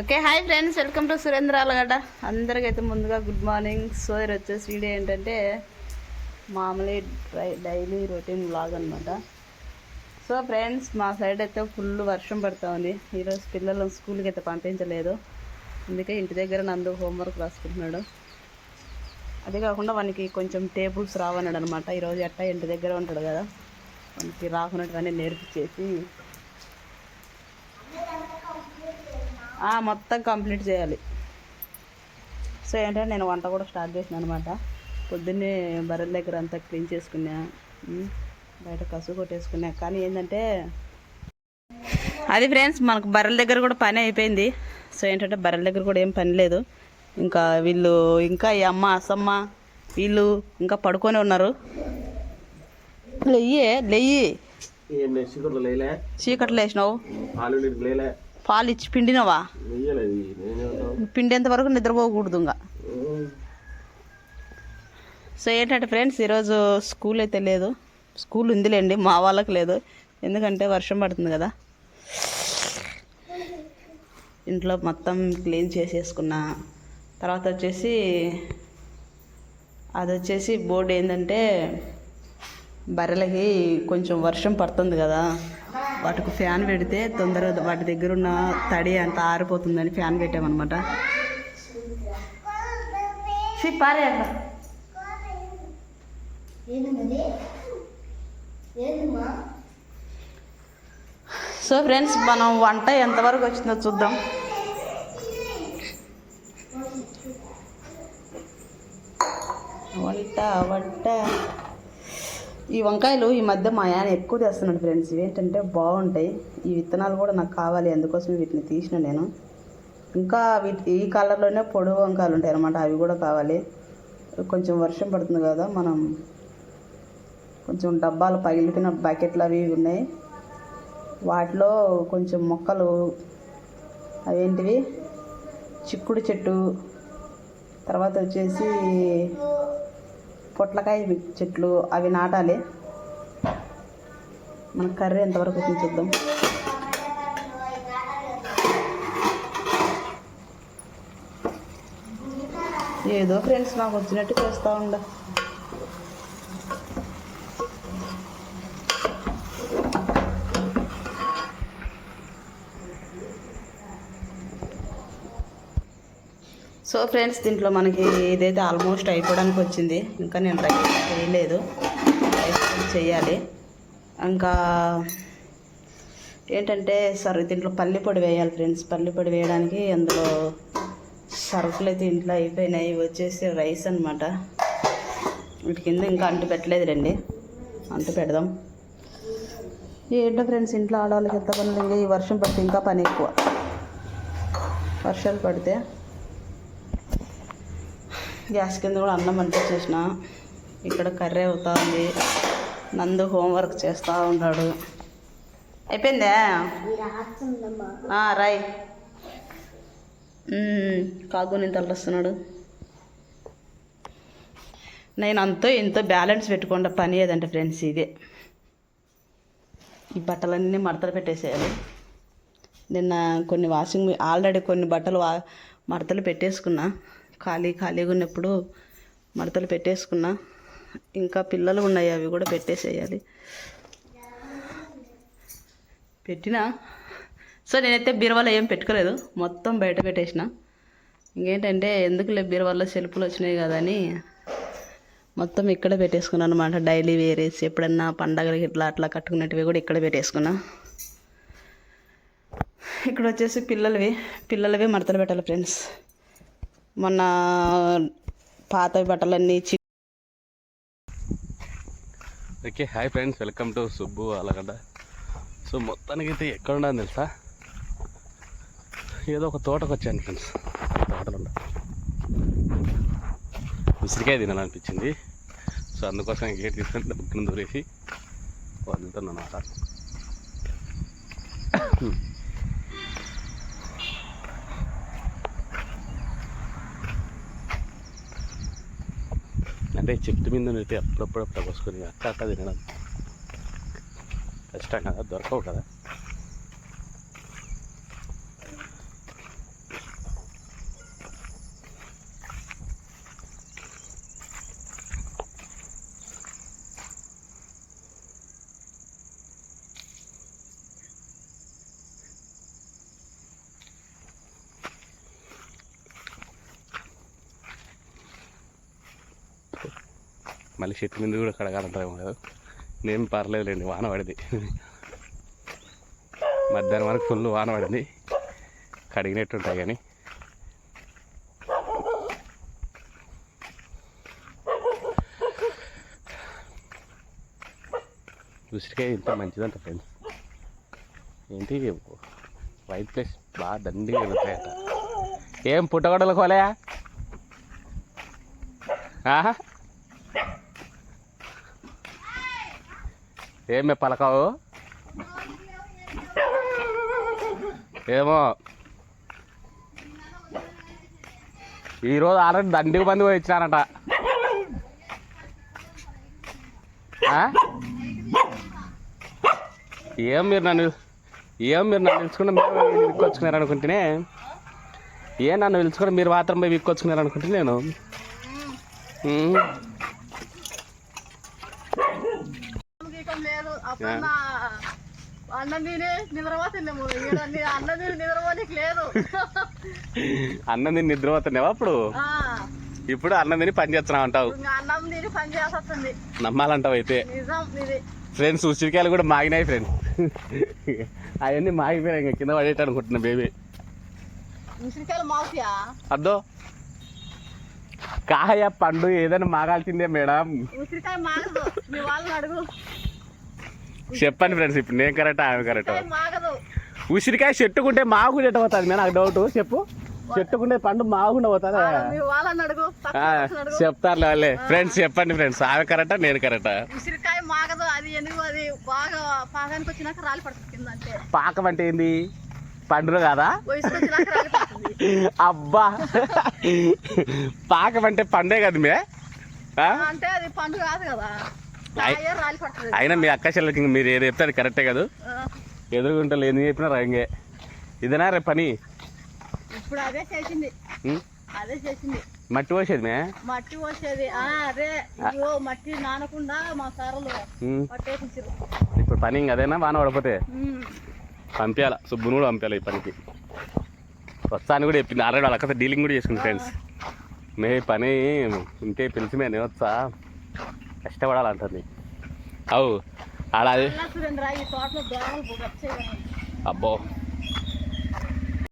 Okay hi friends welcome to Surendra Alagada అందరికైతే ముందుగా good morning so ఇది వచ్చేసి video ఏంటంటే మామూలు డైలీ రొటీన్ బ్లాగ్ అనమాట సో ఫ్రెండ్స్ మా సైడ్ అయితే ఫుల్ వర్షం పడుతూ ఉంది. ఈరోజు పిల్లలను స్కూల్కి అయితే పంపించలేదు. అందుకే ఇంటి దగ్గర నందు హోంవర్క్ రాసుకుంటున్నాడు. అదే కాకుండా వానికి కొంచెం టేబుల్స్ రావన్నాడు అనమాట ఈరోజు ఎట్టా ఇంటి దగ్గర ఉంటాడు కదా. వానికి రాకున్నట్టుగానే నేర్పించేసి మొత్తం కంప్లీట్ చేయాలి. సో ఏంటంటే నేను వంట కూడా స్టార్ట్ చేసిన అనమాట పొద్దున్నే బర్రెల దగ్గర అంతా క్లీన్ చేసుకున్నా బయట కసు కొట్టేసుకున్నా. కానీ ఏంటంటే అది ఫ్రెండ్స్ మనకు బర్రెల దగ్గర కూడా పని అయిపోయింది. సో ఏంటంటే బర్రెల దగ్గర కూడా ఏం పని లేదు. ఇంకా వీళ్ళు ఇంకా ఈ అమ్మ అసమ్మ వీళ్ళు ఇంకా పడుకొని ఉన్నారు. లెయ్యే లెయ్యి. చీకట్లు వేసినావు పాలు ఇచ్చి పిండినవా పిండేంత వరకు నిద్రపోకూడదు ఇంకా. సో ఏంటంటే ఫ్రెండ్స్ ఈరోజు స్కూల్ అయితే లేదు. స్కూల్ ఉందిలేండి మా వాళ్ళకి లేదు. ఎందుకంటే వర్షం పడుతుంది కదా. ఇంట్లో మొత్తం క్లీన్ చేసేసుకున్నా. తర్వాత వచ్చేసి అది వచ్చేసి బోర్డు ఏంటంటే బర్రెలకి కొంచెం వర్షం పడుతుంది కదా. వాటికి ఫ్యాన్ పెడితే తొందరగా వాటి దగ్గర ఉన్న తడి అంత ఆరిపోతుందని ఫ్యాన్ పెట్టామన్నమాట. ఛీ, పారే అట్లా సో ఫ్రెండ్స్ మనం వంట ఎంతవరకు వచ్చిందో చూద్దాం. వంట వంట. ఈ వంకాయలు ఈ మధ్య మా ఆయన ఎక్కువ తెస్తున్నాడు ఫ్రెండ్స్. ఇవేంటంటే బాగుంటాయి. ఈ విత్తనాలు కూడా నాకు కావాలి. అందుకోసం వీటిని తీసిన నేను. ఇంకా వీటి ఈ కలర్లోనే పొడవు వంకాయలు ఉంటాయి అన్నమాట. అవి కూడా కావాలి. కొంచెం వర్షం పడుతుంది కదా మనం కొంచెం డబ్బాలు పగిలిపోయిన బకెట్లు అవి ఇవి ఉన్నాయి. వాటిలో కొంచెం మొక్కలు అవేంటివి? చిక్కుడు చెట్టు. తర్వాత వచ్చేసి పొట్లకాయ చెట్లు అవి నాటాలి. మన కర్రీ ఎంతవరకు చూద్దాం. ఏదో ఫ్రెండ్స్ నాకు వచ్చినట్టు చేస్తూ ఉండ. సో ఫ్రెండ్స్ దీంట్లో మనకి ఇదైతే ఆల్మోస్ట్ అయిపోవడానికి వచ్చింది. ఇంకా నేను రైస్ చేయలేదు. రైస్ చేయాలి. ఇంకా ఏంటంటే సర్ దీంట్లో పల్లి పొడి వేయాలి ఫ్రెండ్స్. పల్లి పొడి వేయడానికి అందులో సరుకులు అయితే ఇంట్లో అయిపోయినాయి. వచ్చేసి రైస్ అనమాట వీటి కింద ఇంకా అంటు పెట్టలేదు రండి. అంటు పెడదాం. ఏంటో ఫ్రెండ్స్ ఇంట్లో ఆడవాళ్ళకి ఎంత పనులు ఈ వర్షం పడితే ఇంకా పని ఎక్కువ. వర్షాలు పడితే గ్యాస్ కింద కూడా అన్నం అంటించేసిన. ఇక్కడ కర్రీ అవుతా ఉంది నందు హోంవర్క్ చేస్తూ ఉన్నాడు. అయిపోయిందా? రాయ్. కాగు నేను తలస్తున్నాడు నేను అంతో ఎంతో బ్యాలెన్స్ పెట్టుకుంటా పని ఏదంటే ఫ్రెండ్స్ ఇదే. ఈ బట్టలన్నీ మడతలు పెట్టేసేయాలి. నిన్న కొన్ని వాషింగ్ ఆల్రెడీ కొన్ని బట్టలు వా మడతలు పెట్టేసుకున్నా. ఖాళీ ఖాళీగా ఉన్నప్పుడు మడతలు పెట్టేసుకున్నా. ఇంకా పిల్లలు ఉన్నాయి అవి కూడా పెట్టేసేయాలి. పెట్టినా? సో నేనైతే బీరువాలో ఏం పెట్టుకోలేదు. మొత్తం బయట పెట్టేసిన. ఇంకేంటంటే ఎందుకులే బీరువాలో సెల్ఫ్లు వచ్చినాయి కదా అని మొత్తం ఇక్కడ పెట్టేసుకున్నాను అనమాట డైలీ వేరేసి ఎప్పుడన్నా పండగలకి ఇట్లా అట్లా కట్టుకున్నట్టువి కూడా ఇక్కడ పెట్టేసుకున్నా. ఇక్కడ వచ్చేసి పిల్లలవి పిల్లలవి మడతలు పెట్టాలి ఫ్రెండ్స్. మొన్న పాత బట్టలన్నీ okay hi friends welcome to Subbu Alagadda. So మొత్తానికి అయితే ఎక్కడ ఉన్నాను తెలుసా? ఏదో ఒక తోటకు వచ్చాను ఫ్రెండ్స్ తోటలో ఉండ. ఉసిరికాయ తినాలనిపించింది. సో అందుకోసం గేట్ తీసుకొని బుక్కిన దూరేసి వదులుతున్నాను అన్నమాట అంటే చెట్టు మీద అయితే అప్పుడప్పుడు అప్పుడు కోసుకొని అక్క అక్క తినడం. కష్టం కదా దొరకవు కదా. మళ్ళీ చెట్టు మీద కూడా కడగాలంటారేమో కదా. నేను పర్లేదులేండి వాన పడింది. మధ్యాహ్నం వరకు ఫుల్ వాన పడింది. కడిగినట్టు ఉంటాయి కానీ. ఉసిరికాయ ఇంత మంచిదంట ఫ్రెండ్స్ ఏంటి వైట్ ప్లేస్ బాగా దండిగా వెళ్తాయట. ఏం పుట్టగొడలు కోలే ఆహా. ఏమే పలకావు? ఏమో. ఈరోజు ఆల్రెడీ దండికి మంది పోయి ఇచ్చినారంట. ఏం మీరు నన్ను ఏం మీరు నన్ను పిలుచుకుంటే మీరు విక్కొచ్చుకున్నారు అనుకుంటేనే? ఏ నన్ను పిలుచుకుంటే మీరు మాత్రం పోయి విక్కొచ్చుకున్నారు అనుకుంటే నేను? లేదు అప్పుడు అన్నం తిని నిద్రపోతున్నాము అన్నం తిని నిద్రపోనికి లేదు. అన్నం తిని నిద్రపోతున్నావా అప్పుడు? ఇప్పుడు అన్నం తిని పని చేస్తున్నావు అంటావు. అన్నం తిని పని చేయాల్సి వస్తుంది నమ్మాలంటావు అయితే. ఫ్రెండ్స్ ఉసిరికాయలు కూడా మాగినాయి ఫ్రెండ్స్. అవన్నీ మాగిపోయినాయి ఇంకా కింద పడేట అనుకుంటున్నా బేబీ. ఉసిరికాయలు మావుతాయా అద్దో. కాయ పండు ఏదైనా మాగాల్సిందే మేడం. ఉసిరికాయ మాగదు. మీ వాళ్ళని అడుగు. చెప్పండి ఫ్రెండ్స్ ఇప్పుడు నేను కరెక్ట్ ఆమె కరెక్ట్ ఉసిరికాయ చెట్టుకుంటే మాగుండే పోతుంది? నేను నాకు డౌట్ చెప్పు. చెట్టుకుంటే పండు మాగుండే పోతుందా? చెప్తారులే వాళ్ళే. ఫ్రెండ్స్ చెప్పండి ఫ్రెండ్స్ ఆమె కరెక్టా నేను కరెక్టా ఉసిరికాయ మాగదు అది ఎందుకు అది బాగా పాగానికి వచ్చినాక రాలి పడుతుంది అంటే. పాకం అంటే ఏంది? పండుగ కాదా? అబ్బా! పాకం అంటే పండే కదా మే? అంటే అది పండు కాదు కదా. అయినా మీ అక్క చెల్లెలకి మీరు ఏది చెప్తే అది కరెక్టే కదా? ఆ, ఎదురుగుంటలు ఏంది చెప్పినా రంగే ఇదేనా రేపు పని? ఇప్పుడు అదే చేసింది? అదే చేసింది. మట్టి పోసేది మట్టి పోసేది. అదే. మట్టి నానకుండా మా సారలు ఇప్పుడు పని అదేనా? వాన పడిపోతే పంపించాల సుబ్బును కూడా పంపించాలి ఈ పనికి? వస్తా అని కూడా చెప్పింది. ఆల్రెడీ వాళ్ళ అక్కడ డీలింగ్ కూడా చేసుకుంది ఫ్రెండ్స్ మే పని ఉంటే పిలిచి మేము వచ్చా కష్టపడాలంటుంది. అవు. వచ్చాయి అబ్బో.